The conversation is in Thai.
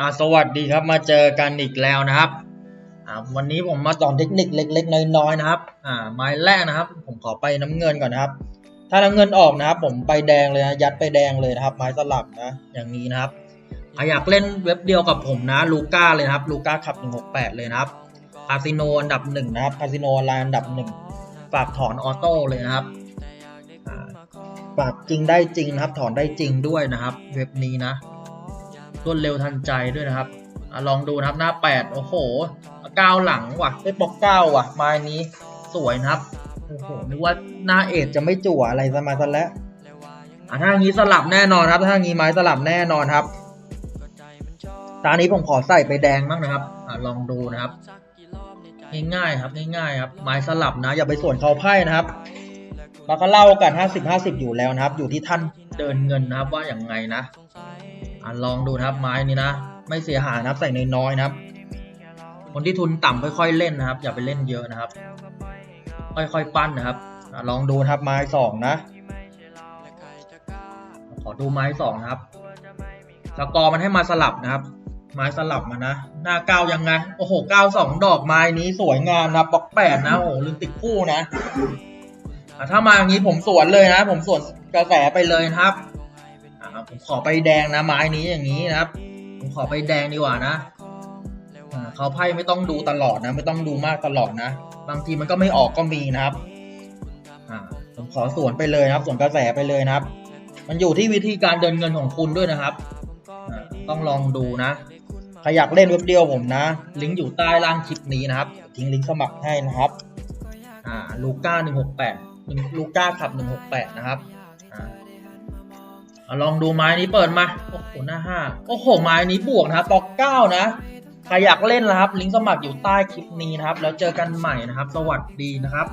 อ่าสวัสดีครับมาเจอกันอีกแล้วนะครับอ่าวันนี้ผมมาสอนเทคนิคเล็ก ๆ น้อยๆนะครับอ่าไม้แรกนะครับ ผมขอไปน้ำเงินก่อนนะครับ ถ้าน้ำเงินออกนะครับ ผมไปแดงเลยนะยัดไปแดงเลยนะครับ ไม้สลับนะอย่างนี้นะครับอ่าอยากเล่นเว็บเดียวกับผมนะลูก้าเลยนะครับลูก้าขับ 168 เลยนะครับคาสิโนอันดับหนึ่งนะครับคาสิโนไลน์อันดับหนึ่งฝากถอนออโต้เลยนะครับฝากจริงได้จริงนะครับ ถอนได้จริงด้วยนะครับ เว็บนี้นะ รวดเร็วทันใจด้วยนะครับอลองดูนะครับหน้าแปดโอ้โหก้าวหลังว่ะได้ปอกเก้าว่ะไม้นี้สวยนะครับโอ้โหนึกว่าหน้าเอ็ดจะไม่จั่วอะไรซะมาซะแล้วอะถ้าอย่างนี้สลับแน่นอนครับ ถ้าอย่างนี้ไม้สลับแน่นอนครับ ตานี้ผมขอใส่ไปแดงบ้างนะครับอะลองดูนะครับ ง่ายๆครับง่ายๆครับ ไม้สลับนะ อย่าไปส่วนเขาไพ่นะครับเราก็เล่ากันห้าสิบห้าสิบอยู่แล้วนะครับ อยู่ที่ท่านเดินเงินนะครับว่าอย่างไงนะ อะลองดูนะครับไม้นี้นะ ไม่เสียหายนะครับ ใส่น้อยๆนะครับ คนที่ทุนต่ำค่อยๆเล่นนะครับ อย่าไปเล่นเยอะนะครับ ค่อยๆปั้นนะครับอะลองดูนะครับไม้สองนะ ขอดูไม้สองนะครับสกอร์มันให้มาสลับนะครับ ไม้สลับมานะ หน้าเก้ายังไง โอ้โหเก้าสองดอกไม้นี้สวยงามนะบล็อกแปดนะ โอ้โหลืมติดคู่นะอะถ้ามาอย่างนี้ผมสวนเลยนะ ผมสวนกระแสไปเลยนะครับ อ่าผมขอไปแดงนะไม้นี้อย่างนี้นะครับ ผมขอไปแดงดีกว่านะอ่าเขาไพ่ไม่ต้องดูตลอดนะ ไม่ต้องดูมากตลอดนะ บางทีมันก็ไม่ออกก็มีนะครับผมขอสวนไปเลยนะครับสวนกระแสไปเลยนะครับ มันอยู่ที่วิธีการเดินเงินของคุณด้วยนะครับต้องลองดูนะใครอยากเล่นเว็บเดียวผมนะ ลิงก์อยู่ใต้ล่างคลิปนี้นะครับ ทิ้งลิงก์สมัครให้นะครับลูก้าหนึ่งหกแปดลูก้าขับหนึ่งหกแปดนะครับ ลองดูไม้นี้เปิดมา โอ้โหหน้าห้าโอ้โห ไม้นี้บวกนะครับบอกเก้านะ ใครอยากเล่นนะครับ ลิงก์สมัครอยู่ใต้คลิปนี้นะครับ แล้วเจอกันใหม่นะครับ สวัสดีนะครับ